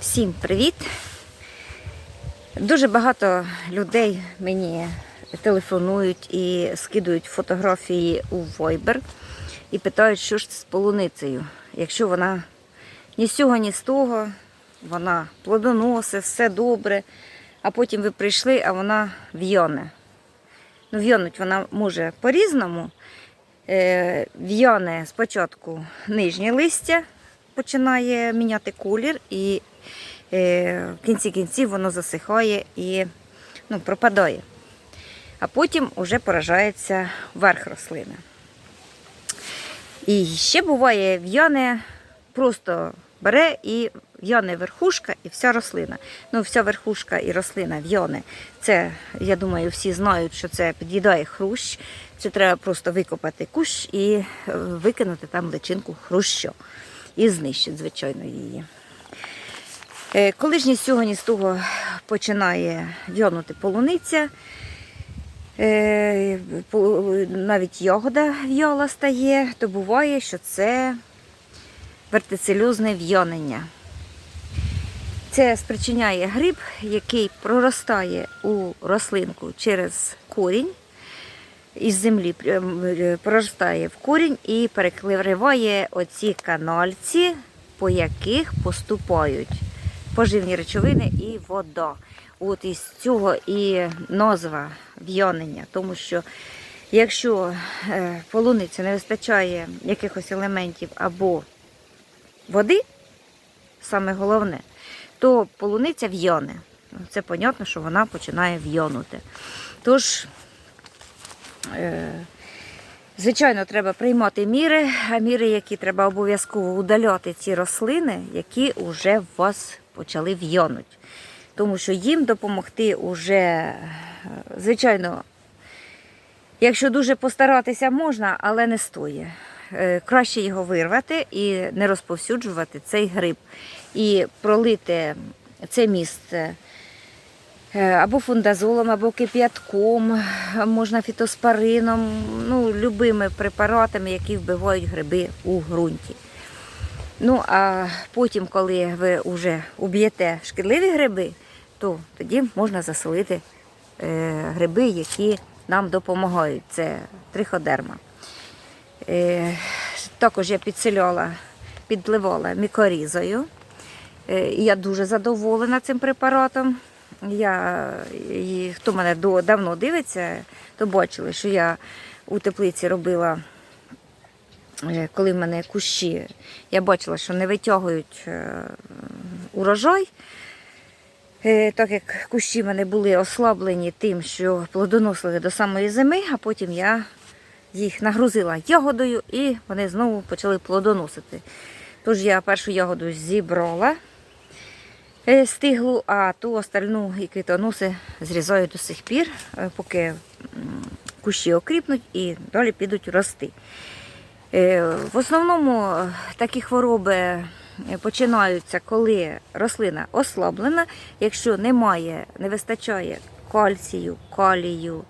Всім привіт! Дуже багато людей мені телефонують і скидують фотографії у Viber і питають, що ж це з полуницею. Якщо вона ні з цього, ні з того, вона плодоносить, все добре, а потім ви прийшли, а вона в'яне. Ну, в'януть вона може по-різному. Е, В'яне спочатку нижнє листя, починає міняти колір, і е, в кінці кінців воно засихає і ну, пропадає. А потім вже поражається верх рослини. І ще буває в'яне просто бере і в'яне верхушка і вся рослина. Ну, вся верхушка і рослина в'яне. Це, я думаю, всі знають, що це під'їдає хрущ. Це треба просто викопати кущ і викинути там личинку хрущу. І знищить, звичайно, її. Е, Коли ж ні з цього, ні з того починає в'янути полуниця, е, навіть ягода в'яла стає, то буває, що це вертицельозне в'янення. Це спричиняє гриб, який проростає у рослинку через корінь. Із землі прям, е, проростає в корінь і перекриває оці канальці, по яких поступають поживні речовини і вода. От із цього і назва в'янення, тому що якщо е, полуниці не вистачає якихось елементів або води, саме головне, то полуниця в'яне. Це понятно, що вона починає в'янути. Тож, е, звичайно, треба приймати міри, а міри, які треба обов'язково удаляти ці рослини, які вже в вас почали в'янути. Тому що їм допомогти вже, е, звичайно, якщо дуже постаратися, можна, але не стоїть. Е, Краще його вирвати і не розповсюджувати цей гриб. І пролити це місце е, або фундазолом, або кип'ятком, можна фітоспорином, ну, любими препаратами, які вбивають гриби у ґрунті. Ну, а потім, коли ви вже уб'єте шкідливі гриби, то тоді можна заселити е, гриби, які нам допомагають. Це триходерма. Е, також я підселяла, підливала мікорізою. Е, я дуже задоволена цим препаратом. Я, і хто мене до- давно дивиться, то бачили, що я у теплиці робила Е, коли в мене кущі, я бачила, що не витягують е, урожай. Е, Так як кущі в мене були ослаблені тим, що плодоносили до самої зими, а потім я їх нагрузила ягодою і вони знову почали плодоносити. Тож я першу ягоду зібрала стиглу, а ту остальну і квітоноси зрізаю до сих пір, е, поки кущі окріпнуть і далі підуть рости. Е, В основному е, такі хвороби е, починаються, коли рослина ослаблена, якщо немає, не вистачає кальцію, калію,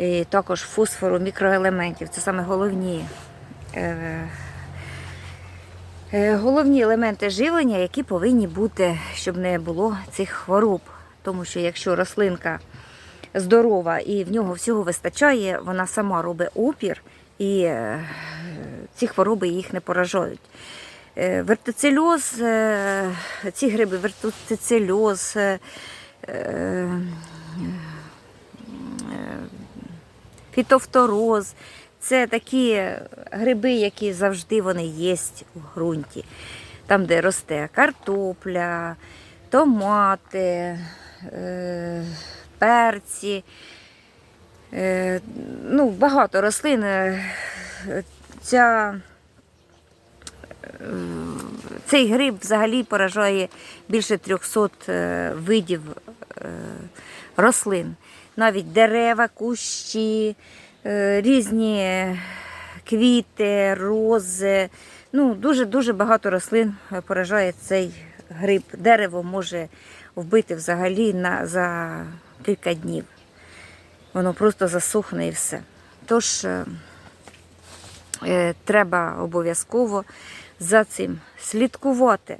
е, також фосфору, мікроелементів. Це саме головні, е, е, головні елементи живлення, які повинні бути, щоб не було цих хвороб. Тому що якщо рослинка здорова і в нього всього вистачає, вона сама робить опір і е, ці хвороби їх не поражають. Е, Вертицельоз, е, ці гриби, вертицельоз, е, е, фітофтороз. Це такі гриби, які завжди вони є у ґрунті. Там, де росте картопля, томати, е, перці. Е, ну, багато рослин. е, Ця, цей гриб взагалі поражає більше 300 е, видів рослин. Навіть дерева, кущі, різні квіти, рози. Ну, дуже-дуже багато рослин е, поражає цей гриб. Дерево може вбити взагалі на, за кілька днів воно просто засохне і все. Тож е, е, треба обов'язково за цим слідкувати.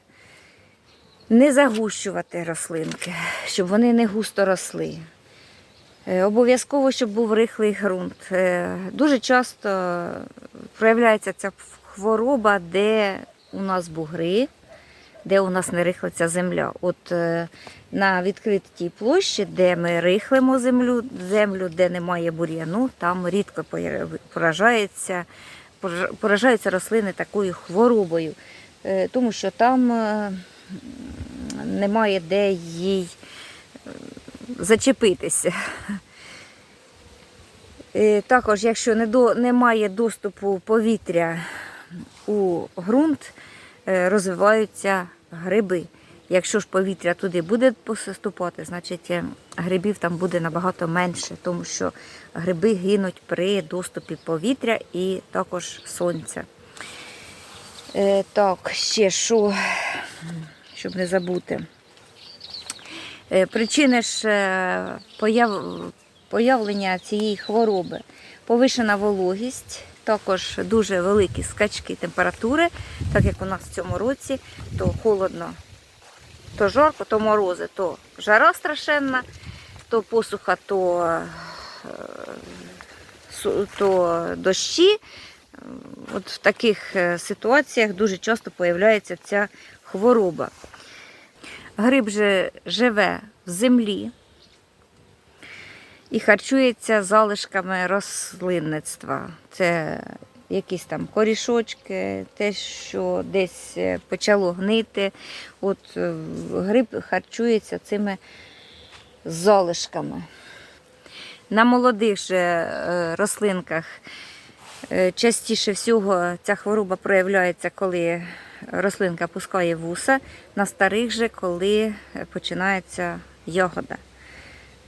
Не загущувати рослинки, щоб вони не густо росли. Е, Обов'язково, щоб був рихлий ґрунт. Е, Дуже часто проявляється ця хвороба, де у нас бугри, де у нас не рихлиться земля. От е, на відкритій площі, де ми рихлимо землю, землю, де немає бур'яну, там рідко поражається, пора- поражаються рослини такою хворобою, тому що там немає де їй зачепитися. Е, Також, якщо не до, немає доступу повітря у ґрунт, е, розвиваються гриби. Якщо ж повітря туди буде поступати, значить е, грибів там буде набагато менше, тому що гриби гинуть при доступі повітря і також сонця. Так, ще що, щоб не забути. Е, Причини ж е, появ... появлення цієї хвороби. Повишена вологість, також дуже великі скачки температури, так як у нас в цьому році, то холодно, то жарко, то морози, то жара страшенна, то посуха, то, е, то дощі. От в таких ситуаціях дуже часто появляється ця хвороба. Гриб же живе в землі і харчується залишками рослинництва. Це якісь там корішочки, те, що десь е, почало гнити. От е, гриб харчується цими залишками. На молодих же е, рослинках частіше всього ця хвороба проявляється, коли рослинка пускає вуса, на старих же, коли починається ягода,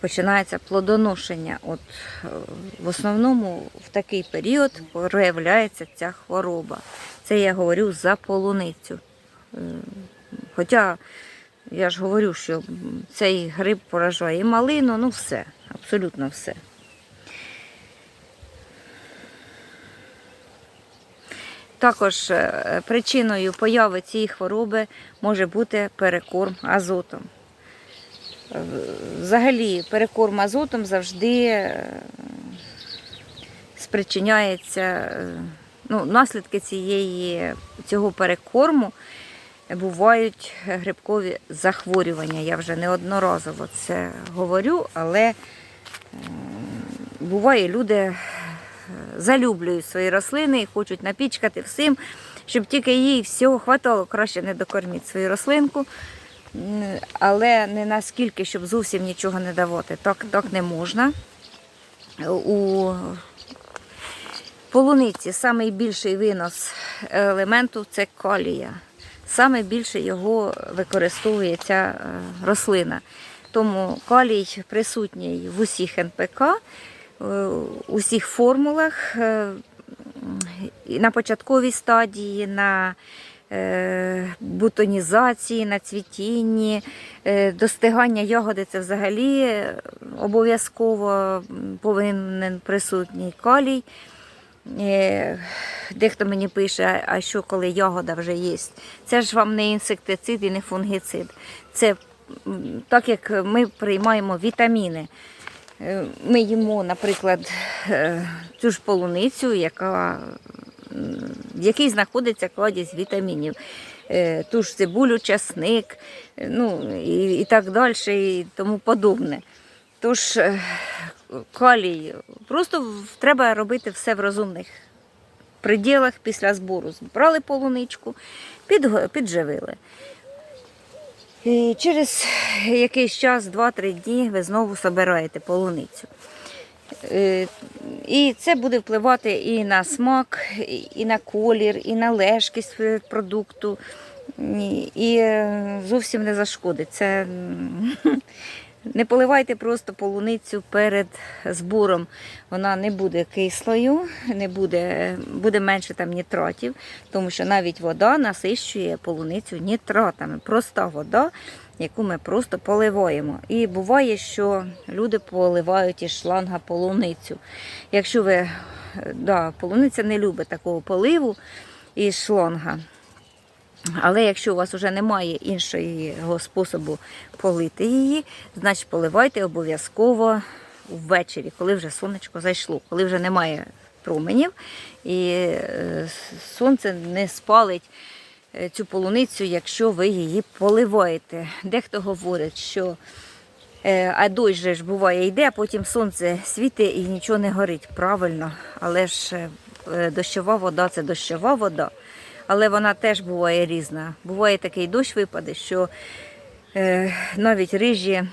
починається плодоношення. От, е, в основному в такий період проявляється ця хвороба. Це я говорю за полуницю. Е, Хоча я ж говорю, що цей гриб поражає і малину, ну все, абсолютно все. Також е, причиною появи цієї хвороби може бути перекорм азотом. Взагалі, перекорм азотом завжди е, спричиняється, е, ну, наслідки цієї, цього перекорму бувають грибкові захворювання. Я вже неодноразово це говорю, але буває, люди залюблюють свої рослини і хочуть напічкати всім, щоб тільки їй всього хватало, краще не докорміть свою рослинку. Але не наскільки, щоб зовсім нічого не давати. Так, так не можна. У полуниці найбільший винос елементу це калія. Саме більше його використовує ця е, рослина. Тому калій присутній в усіх НПК, е, у формулах, е, на початковій стадії, на е, бутонізації, на цвітінні, достигання ягоди це взагалі обов'язково повинен присутній калій. Дехто мені пише, а що коли ягода вже є? Це ж вам не інсектицид і не фунгіцид. Це так як ми приймаємо вітаміни. Е, Ми їмо, наприклад, е, цю ж полуницю, яка, в якій знаходиться кладість вітамінів. Е, Ту ж цибулю, часник, ну і, і так далі, і тому подобне. Тож калій, просто треба робити все в розумних пределах після збору. Збрали полуничку, підживили. І через якийсь час, 2-3 дні, ви знову собираєте полуницю. Е, І це буде впливати і на смак, і- на колір, і на лежкість продукту. І- е, зовсім не зашкодить. Це не поливайте просто полуницю перед збором. Вона не буде кислою, не буде, буде менше там нітратів, тому що навіть вода насищує полуницю нітратами. Проста вода, яку ми просто поливаємо. І буває, що люди поливають із шланга полуницю. Якщо ви, е, да, полуниця не любить такого поливу із шланга. Але якщо у вас вже немає іншого способу полити її, значить поливайте обов'язково ввечері, коли вже сонечко зайшло, коли вже немає променів і е, сонце не спалить е, цю полуницю, якщо ви її поливаєте. Дехто говорить, що е, а дощ же ж буває йде, а потім сонце світить і нічого не горить. Правильно, але ж дощова вода це дощова вода. Але вона теж буває різна. Буває такий дощ випаде, що е, навіть рижі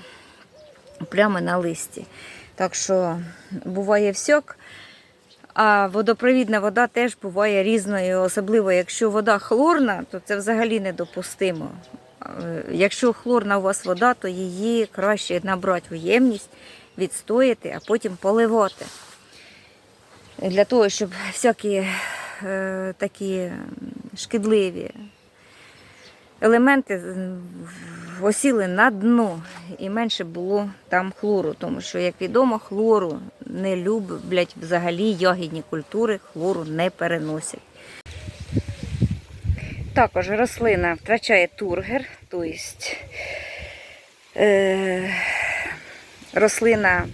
плями на листі. Так що буває всяк. А водопровідна вода теж буває різною, особливо якщо вода хлорна, то це взагалі недопустимо. Е, Якщо хлорна у вас вода, то її краще набрати в ємність, відстояти, а потім поливати. Для того, щоб всякі е, такі шкідливі елементи осіли на дно і менше було там хлору, тому що, як відомо, хлору не люблять взагалі ягідні культури, хлору не переносять. Також рослина втрачає тургер, тобто е, рослина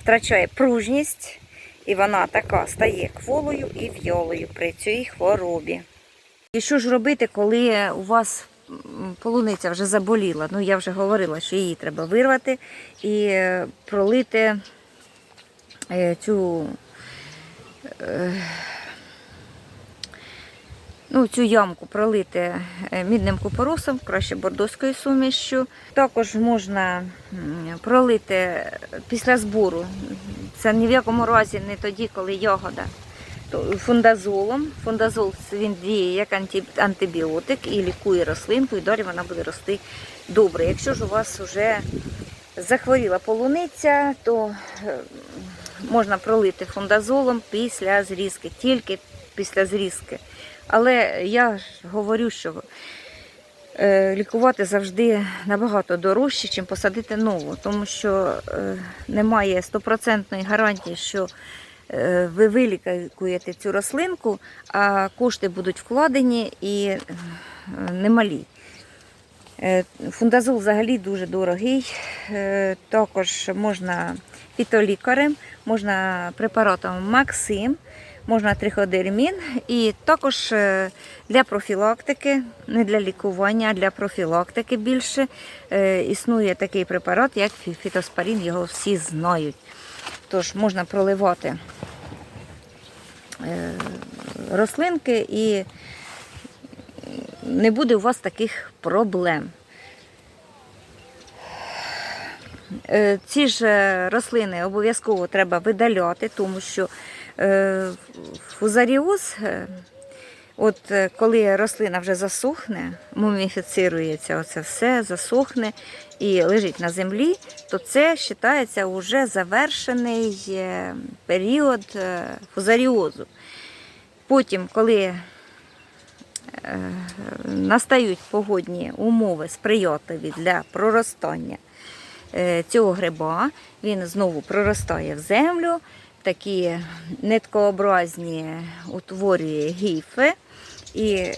втрачає пружність, і вона така стає кволою і в'ялою при цій хворобі. І що ж робити, коли у вас полуниця вже заболіла? Ну, я вже говорила, що її треба вирвати і е, пролити е, цю, е, ну, цю ямку пролити мідним купоросом, краще бордоською сумішю. Також можна пролити після збору. Це ні в якому разі не тоді, коли ягода фундазолом. Фундазол він діє як антибіотик і лікує рослинку, і далі вона буде рости добре. Якщо ж у вас вже захворіла полуниця, то е, можна пролити фундазолом після зрізки, тільки після зрізки. Але я говорю, що е, лікувати завжди набагато дорожче, ніж посадити нову, тому що е, немає стопроцентної гарантії, що ви вилікуєте цю рослинку, а кошти будуть вкладені і е, немалі. Е, Фундазол взагалі дуже дорогий. Е, Також можна фітолікарем, можна препаратом Максим, можна триходермін. І також е, для профілактики, не для лікування, а для профілактики більше е, існує такий препарат, як фітоспорін, його всі знають. Тож можна проливати е, рослинки і не буде у вас таких проблем. Е, Ці ж е, рослини обов'язково треба видаляти, тому що фузаріоз, от е, коли рослина вже засохне, муміфіцирується оце все, засохне і лежить на землі, то це вважається вже завершений е, період е, фузаріозу. Потім, коли настають погодні умови сприятливі для проростання цього гриба, він знову проростає в землю, такі ниткообразні утворює гіфи, і е,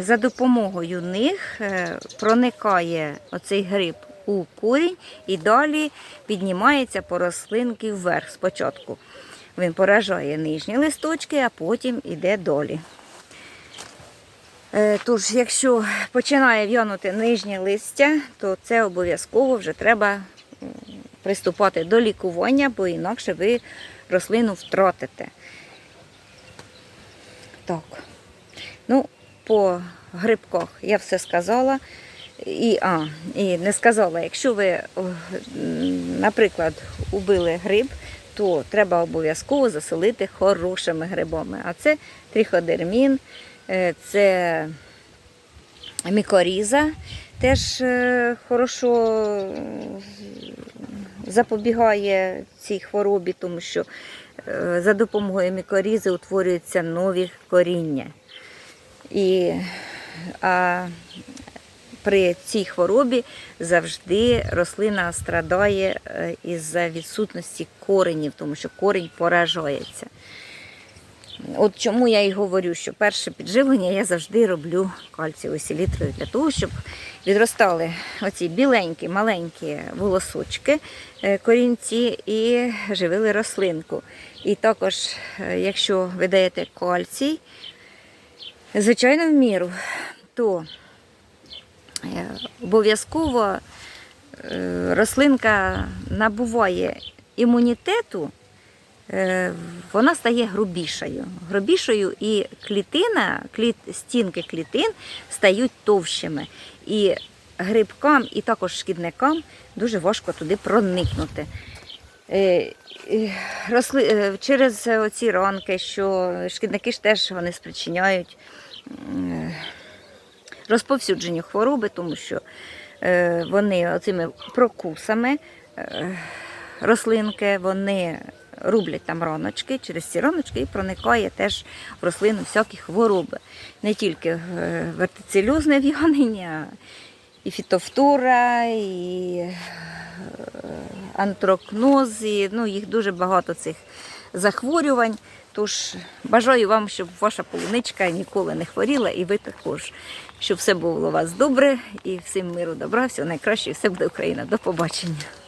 за допомогою них е, проникає оцей гриб у корінь і далі піднімається по рослинки вверх спочатку. Він поражає нижні листочки, а потім іде долі. Е, Тож, якщо починає в'янути нижнє листя, то це обов'язково вже треба приступати до лікування, бо інакше ви рослину втратите. Так. Ну, по грибках я все сказала. І, а, і не сказала, якщо ви, наприклад, убили гриб, то треба обов'язково заселити хорошими грибами. А це тріходермін, е, це мікоріза, теж е, хорошо запобігає цій хворобі, тому що е, за допомогою мікорізи утворюються нові коріння. І, а при цій хворобі завжди рослина страдає е, із-за відсутності коренів, тому що корінь поражається. От чому я і говорю, що перше підживлення я завжди роблю кальцієвою селітрою для того, щоб відростали оці біленькі, маленькі волосочки, е, корінці і живили рослинку. І також, е, якщо ви даєте кальцій, звичайно, в міру, то е, обов'язково е, рослинка набуває імунітету, е, вона стає грубішою. Грубішою і клітина, кліт, стінки клітин стають товщими. І грибкам, і також шкідникам дуже важко туди проникнути. Е, е, Росли, е, через ці ранки, що шкідники ж теж вони спричиняють розповсюдженню хвороби, тому що вони оцими прокусами рослинки, вони рублять там раночки, через ці раночки і проникає теж в рослину всякі хвороби. Не тільки вертицелюзне в'янення, і фітофтура, і антрокноз, і, ну, їх дуже багато цих захворювань. Тож бажаю вам, щоб ваша полуничка ніколи не хворіла, і ви також, щоб все було у вас добре, і всім миру, добра, всього найкраще, і все буде Україна. До побачення.